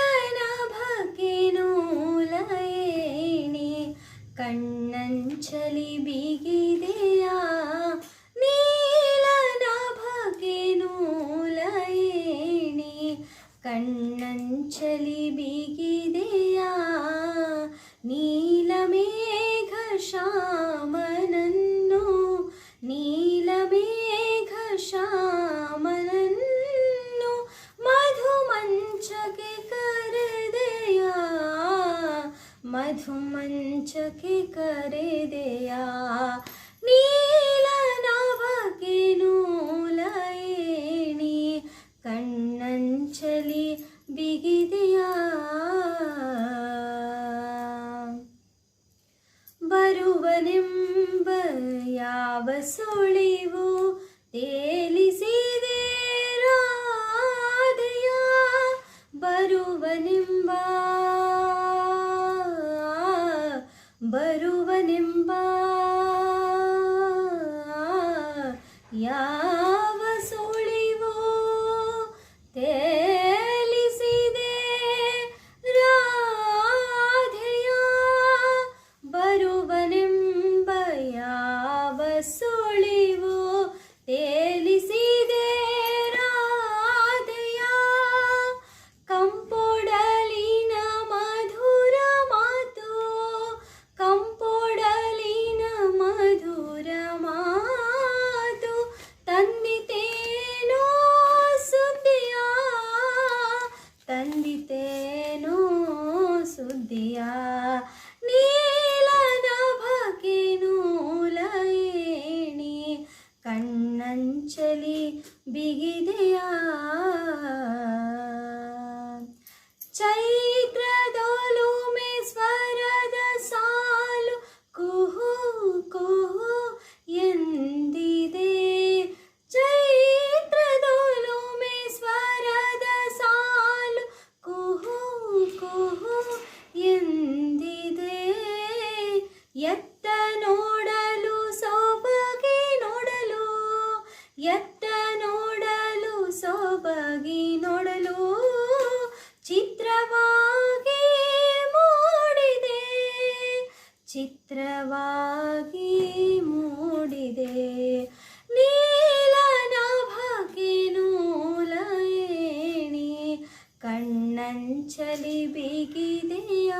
ನೀಲನಭಕ್ಕೆ ನೂಲಯೇಣಿ ಕಣ್ಣಂಚಲಿ ಬಿಗಿದೆಯ ನೀಲನಭಕ್ಕೆ ನೂಲಯೇಣಿ ಕಣ್ಣಂಚಲಿ ಬಿಗಿದೆಯ ಮಧುಮಂಚಕ್ಕೆ ಕರೆದೆಯ ನೀಲನಭಕ್ಕೆ ನೂಲಯೇಣಿ ಕಣ್ಣಂಚಲಿ ಬಿಗಿದೆಯ ಬರುವನೆಂಬ ಯಾವ ಸುಳಿವು ತೇಲಿಸಿದೆ ಬರುವನೆಂಬ ಯಾವ ಸುಳಿವೋ ತೇಲಿಸಿದೆ ರಾಧೆಯ ಬರುವನೆಂಬ ಯಾವ ಸುಳಿವು ತಂದಿತೇನೋ ಸುದ್ದಿಯ ನೀಲನಭಕ್ಕೆ ನೂಲಯೇಣಿ ಕಣ್ಣಂಚಲಿ ಬಿಗಿದೆಯ ಚೈತ್ರದೊಲುಮೆ ಎತ್ತ ನೋಡಲು ಸೊಬಗೆ ನೋಡಲು ಎತ್ತ ನೋಡಲು ಸೊಬಗೆ ನೋಡಲು ಚಿತ್ರವಾಗಿ ಮೂಡಿದೆ ಚಿತ್ರವಾಗಿ ಮೂಡಿದೆ. ಕಣ್ಣಂಚಲಿ ಬಿಗಿದೆಯ?